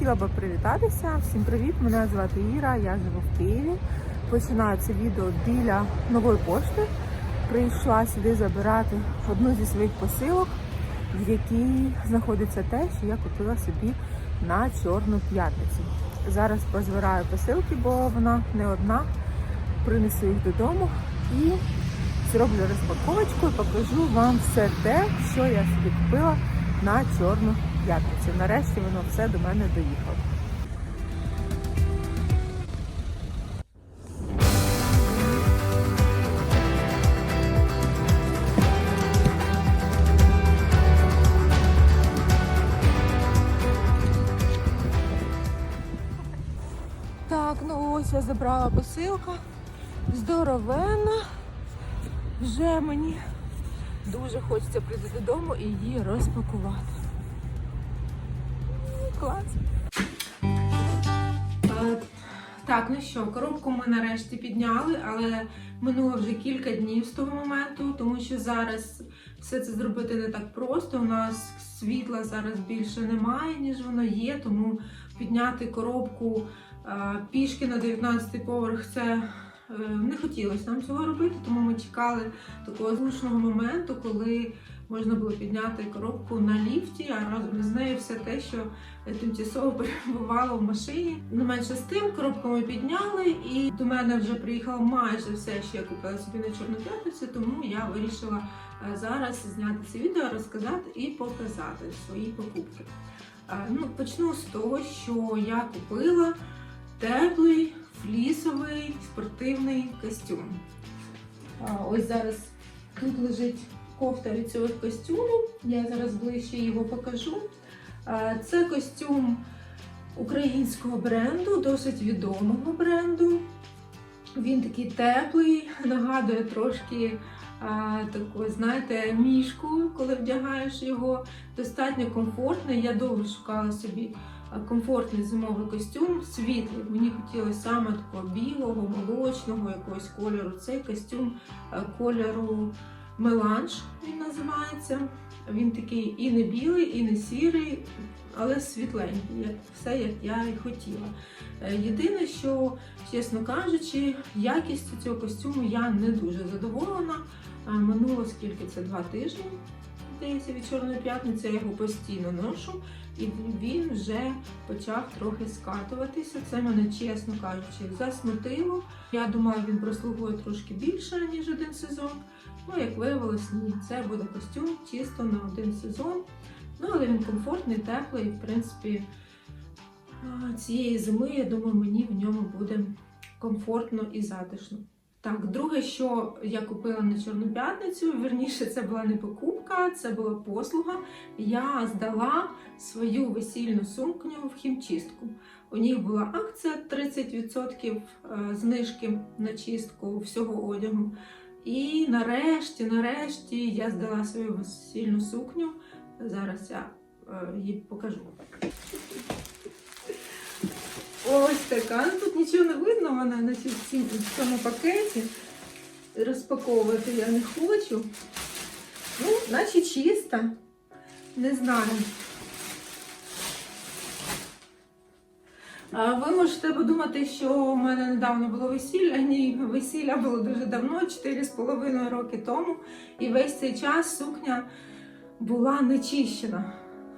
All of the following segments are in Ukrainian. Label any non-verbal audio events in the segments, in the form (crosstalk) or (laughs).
хотіла би привітатися. Всім привіт! Мене звати Іра, я живу в Києві. Починаю це відео біля нової пошти. Прийшла сюди забирати одну зі своїх посилок, в якій знаходиться те, що я купила собі на Чорну п'ятницю. Зараз позбираю посилки, бо вона не одна. Принесу їх додому і зроблю розпаковочку і покажу вам все те, що я собі купила на Чорну п'ятницю. Нарешті воно все до мене доїхало. Так, ну ось я забрала посилка. Здоровенна. Вже мені дуже хочеться прийти додому і її розпакувати. Клас. Е, Так, ну що, коробку ми нарешті підняли, але минуло вже кілька днів з того моменту, тому що зараз все це зробити не так просто. У нас світла зараз більше немає, ніж воно є, тому підняти коробку е, пішки на 19-й поверх це е, не хотілося нам цього робити, тому ми чекали такого зручного моменту, коли можна було підняти коробку на ліфті, а разом з нею все те, що е, тимчасово (laughs) перебувало в машині. Не менше з тим, коробку ми підняли, і до мене вже приїхало майже все, що я купила собі на Чорну п'ятницю, тому я вирішила е, зараз зняти це відео, розказати і показати свої покупки. Е, Ну, почну з того, що я купила теплий флісовий спортивний костюм. Ось зараз тут лежить кофта цього костюму. Я зараз ближче його покажу. Це костюм українського бренду, досить відомого бренду. Він такий теплий, (laughs) нагадує трошки таку, знаєте, мішку, коли вдягаєш його. Достатньо комфортний. Я довго шукала собі комфортний зимовий костюм, світлий. Мені хотілося саме такого білого, молочного якогось кольору. Цей костюм кольору меланж він називається. Він такий і не білий, і не сірий, але світленький, як все, як я і хотіла. Е, Єдине, що, чесно кажучи, якістю цього костюму я не дуже задоволена. Е, Минуло скільки це два тижні. Здається, від Чорної п'ятниці я його постійно ношу, і він вже почав трохи скатуватися. Це мене, чесно кажучи, засмутило. Я думала, він прослугує трошки більше, ніж один сезон. Ну, як виявилось, ні, це буде костюм чисто на один сезон. Ну, але він комфортний, теплий, в принципі, цієї зими, я думаю, мені в ньому буде комфортно і затишно. Так, друге, що я купила на Чорну п'ятницю, верніше, це була не покупка, це була послуга. Я здала свою весільну сукню в хімчистку. У них була акція 30% е, знижки на чистку всього одягу. І нарешті, нарешті я здала свою весільну сукню. Зараз я е, її покажу. Ось така. Ну, тут нічого не видно, вона в цьому пакеті. Розпаковувати я не хочу. Ну, наче чиста. Не знаю. Ви можете подумати, що у мене недавно було весілля. Ні, весілля було дуже давно, 4,5 роки тому. І весь цей час сукня була нечищена.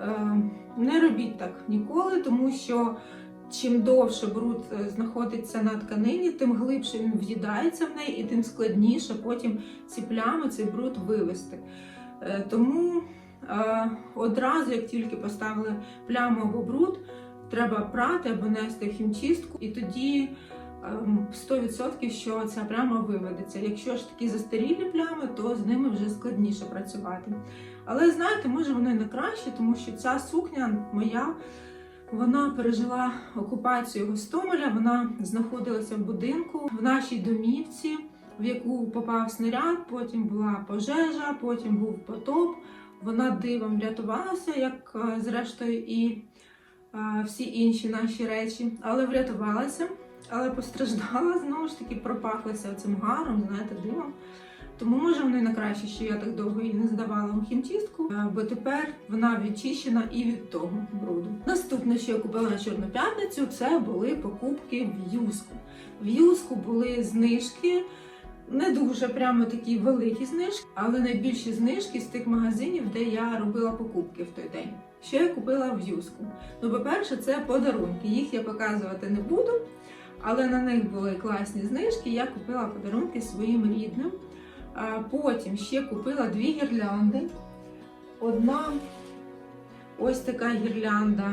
Е, Не робіть так ніколи, тому що чим довше бруд е, знаходиться на тканині, тим глибше він в'їдається в неї і тим складніше потім ці плями, цей бруд вивести. Е, Тому одразу, як тільки поставили пляму або бруд, треба прати або нести хімчистку, і тоді ем, 100% що ця пляма виведеться. Якщо ж такі застарілі плями, то з ними вже складніше працювати. Але знаєте, може воно і не краще, тому що ця сукня моя. Вона пережила окупацію Гостомеля, вона знаходилася в будинку в нашій домівці, в яку попав снаряд, потім була пожежа, потім був потоп. Вона дивом врятувалася, як е, зрештою і всі інші наші речі, але врятувалася, але постраждала знову ж таки, пропахлася цим гаром, знаєте, димом. Тому може воно і на краще, що я так довго її не здавала в хімчистку, бо тепер вона відчищена і від того бруду. Наступне, що я купила на Чорну п'ятницю, це були покупки в юску. В юску були знижки. Не дуже прямо такі великі знижки, але найбільші знижки з тих магазинів, де я робила покупки в той день. Що я купила в юску? Ну, по-перше, це подарунки. Їх я показувати не буду, але на них були класні знижки. Я купила подарунки своїм рідним. Потім ще купила дві гірлянди. Одна ось така гірлянда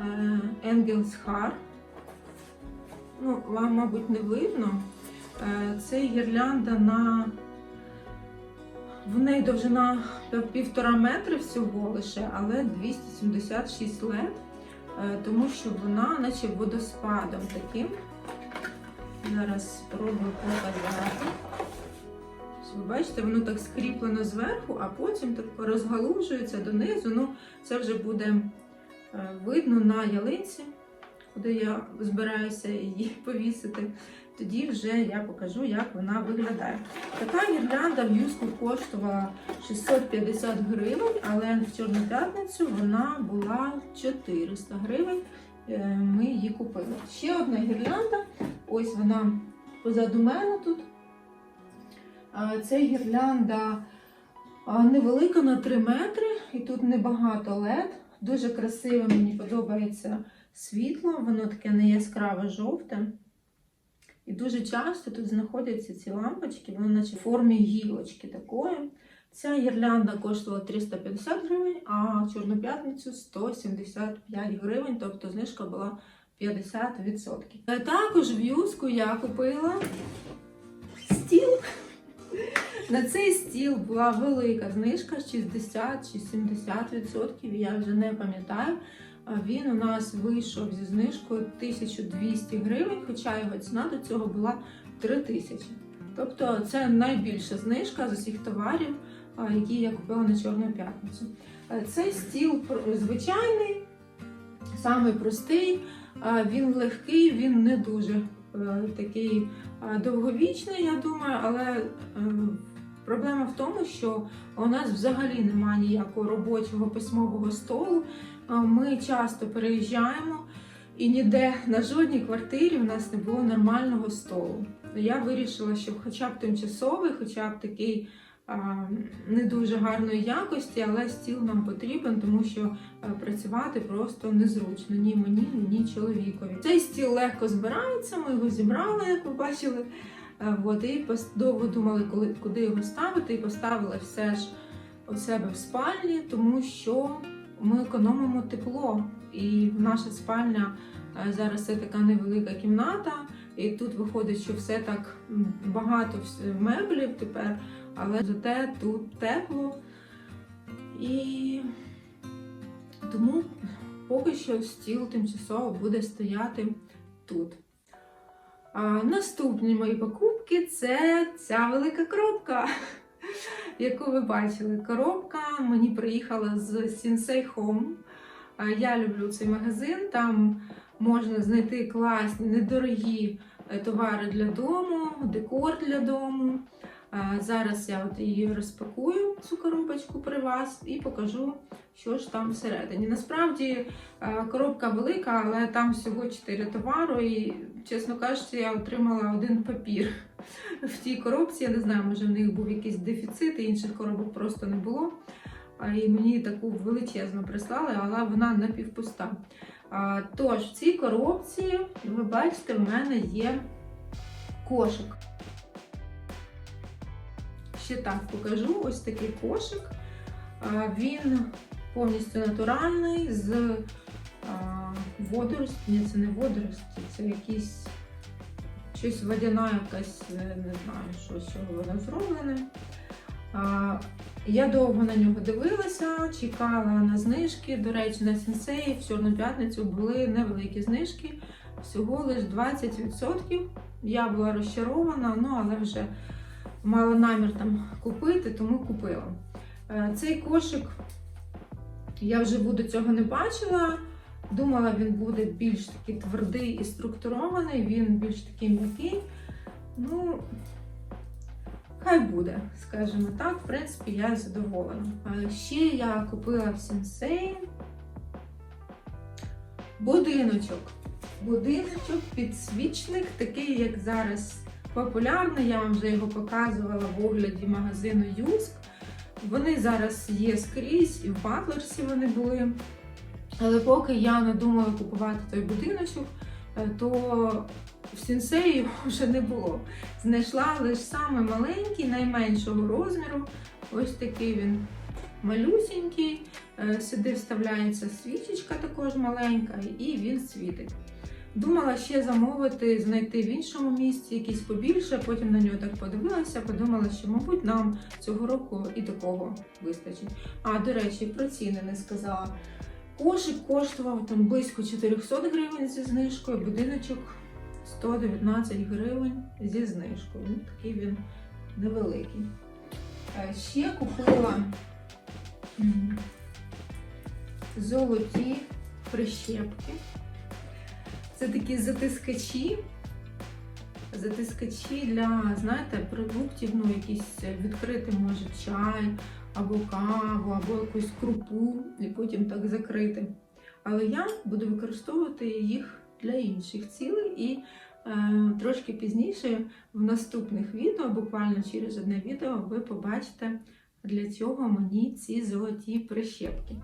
е, Engels Haar. Ну, вам, мабуть, не видно. Е, Це гірлянда на в неї довжина півтора метри всього лише, але 276 лет, е, тому що вона наче водоспадом таким. Зараз спробую показати. Ви бачите, воно так скріплено зверху, а потім так розгалужується донизу. Ну, це вже буде е, видно на ялинці, куди я збираюся її (laughs) повісити. Тоді вже я покажу, як вона виглядає. Така гірлянда в юску коштувала 650 гривень, але в Чорну п'ятницю вона була 400 гривень. Е, Ми її купили. Ще одна гірлянда. Ось вона позаду мене тут. Це гірлянда невелика на 3 метри, і тут небагато LED. Дуже красиве, мені подобається світло, воно таке не яскраве жовте. І дуже часто тут знаходяться ці лампочки, вони наче в формі гілочки такої. Ця гірлянда коштувала 350 гривень, а Чорну п'ятницю 175 гривень, тобто знижка була 50%. Е, Також в юску я купила стіл. На цей стіл була велика знижка 60 чи 70%, я вже не пам'ятаю. Він у нас вийшов зі знижкою 1200 гривень, хоча його ціна до цього була 3000. Тобто це найбільша знижка з усіх товарів, які я купила на Чорну п'ятницю. Е, Цей стіл звичайний, самий простий, він легкий, він не дуже е, такий довговічний, я думаю, але е, проблема в тому, що у нас взагалі немає ніякого робочого письмового столу. Ми часто переїжджаємо і ніде на жодній квартирі в нас не було нормального столу. Я вирішила, щоб хоча б тимчасовий, хоча б такий не дуже гарної якості, але стіл нам потрібен, тому що працювати просто незручно ні мені, ні чоловікові. Цей стіл легко збирається, ми його зібрали, як ви бачили. Е, От, і довго думали, коли, куди його ставити, і поставили все ж у себе в спальні, тому що ми економимо тепло. І наша спальня е, зараз це така невелика кімната, і тут виходить, що все так багато меблів тепер, але зате тут тепло. І тому поки що стіл тимчасово буде стояти тут. А, наступні мої покупки це ця велика коробка, яку ви бачили. Коробка мені приїхала з Sensei Home. Я люблю цей магазин. Там можна знайти класні, недорогі е, товари для дому, декор для дому. Зараз я от її розпакую, цю коробочку при вас, і покажу, що ж там всередині. Насправді е, коробка велика, але там всього 4 товару, і, чесно кажучи, я отримала один папір в тій коробці. Я не знаю, може в них був якийсь дефіцит, і інших коробок просто не було. І мені таку величезну прислали, але вона напівпуста. Тож, в цій коробці, ви бачите, в мене є кошик. Ще так покажу ось такий кошик. Він повністю натуральний з водорості. Ні, це не водорості, це якісь щось водяна, якась, не знаю, що з чого воно зроблене. Я довго на нього дивилася, чекала на знижки. До речі, на сенсеї в Чорну п'ятницю були невеликі знижки, всього лише 20%. Я була розчарована, ну але вже мала намір там купити, тому купила. Е, Цей кошик я вживу до цього не бачила. Думала, він буде більш такий твердий і структурований, він більш такий м'який. Ну, хай буде, скажімо так. В принципі, я задоволена. Ще я купила в сенсеї будиночок. Будиночок, підсвічник, такий, як зараз популярний. Я вам вже його показувала в огляді магазину Юск. Вони зараз є скрізь, і в Батлерсі вони були. Але поки я не думала купувати той будиночок, е, то в сенсеї його (laughs) вже не було. Знайшла лише саме маленький, найменшого розміру. Ось такий він малюсінький. Е, Сюди вставляється свічечка також маленька, і він світить. Думала ще замовити, знайти в іншому місці якийсь побільше, потім на нього так подивилася, подумала, що, мабуть, нам цього року і такого вистачить. А, до речі, про ціни не сказала. Кошик коштував там близько 400 гривень зі знижкою, будиночок 119 гривень зі знижкою. Ну, такий він невеликий. Е, Ще купила золоті прищепки. Це такі затискачі. Затискачі для, знаєте, продуктів, ну, якісь відкрити може чай, або каву, або якусь крупу, і потім так закрити. Але я буду використовувати їх для інших цілей і е, трошки пізніше в наступних відео, буквально через одне відео, ви побачите для цього мені ці золоті прищепки.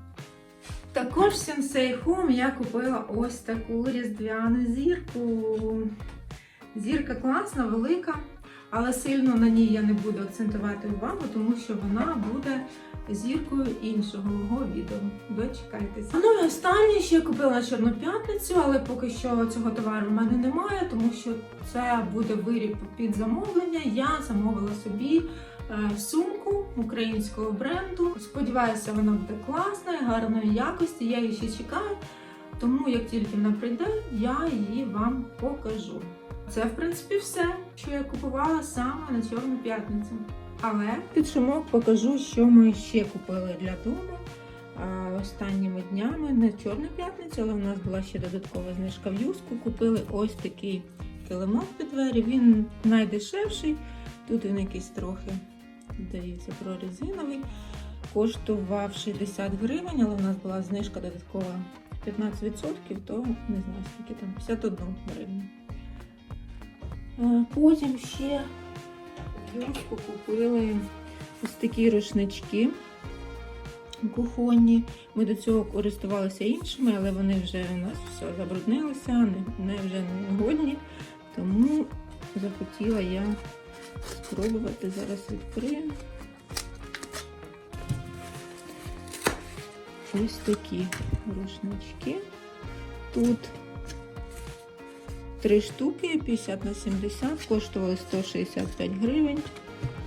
Також в Sensei Home я купила ось таку різдвяну зірку. Зірка класна, велика, але сильно на ній я не буду акцентувати увагу, тому що вона буде зіркою іншого мого відео. Дочекайтеся. Ну і останнє ще купила на Чорну п'ятницю, але поки що цього товару в мене немає, тому що це буде виріб під замовлення. Я замовила собі е, сумку українського бренду. Сподіваюся, вона буде класна, гарної якості. Я її ще чекаю. Тому як тільки вона прийде, я її вам покажу. Це, в принципі, все, що я купувала саме на Чорну п'ятницю. Але під шумок покажу, що ми ще купили для дому останніми днями. Не Чорну п'ятницю, але в нас була ще додаткова знижка в юску. Купили ось такий килимок під двері. Він найдешевший. Тут він якийсь трохи, здається, прорезиновий. Коштував 60 гривень, але в нас була знижка додаткова 15%, то не знаю, скільки там, 51 гривень. Е, Потім ще в Юску купили ось такі рушнички кухонні. Ми до цього користувалися іншими, але вони вже у нас все забруднилися, не, не вже не годні. Тому захотіла я спробувати зараз відкрию. Ось такі рушнички. Тут Три штуки 50 на 70, коштували 165 гривень.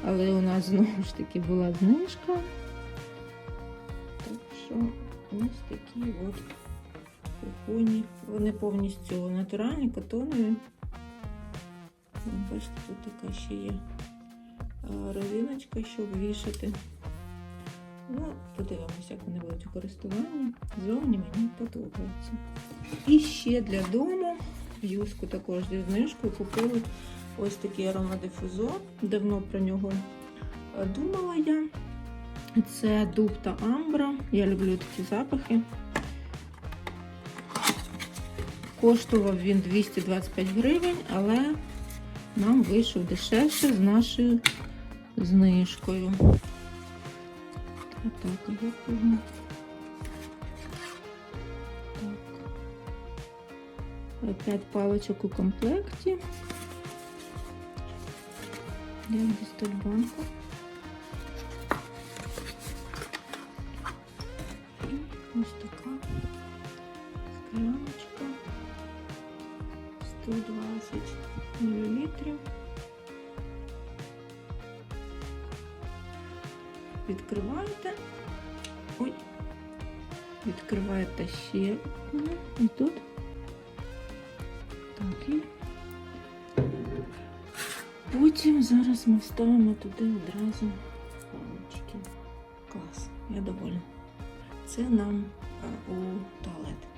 Але у нас знову ж таки була знижка. Так що ось такі от кухоні. Вони повністю натуральні, котонові. Бачите, тут така ще є резиночка, щоб вішати. Ну, подивимося, як вони будуть у користуванні. Зовні мені подобаються. І ще для дому. В юску також зі знижкою купили ось такий аромадифузор. Давно про нього думала я. Це дуб та амбра. Я люблю такі запахи. Коштував він 225 гривень, але нам вийшов дешевше з нашою знижкою. Так, як його? П'ять паличок у комплекті. Я дістаю банку. І ось така скляночка 120 мл. Відкриваєте. Ой, відкриваєте ще і тут. Так, потім зараз ми ставимо туди одразу палички. Клас, я довольна. Це нам у туалет.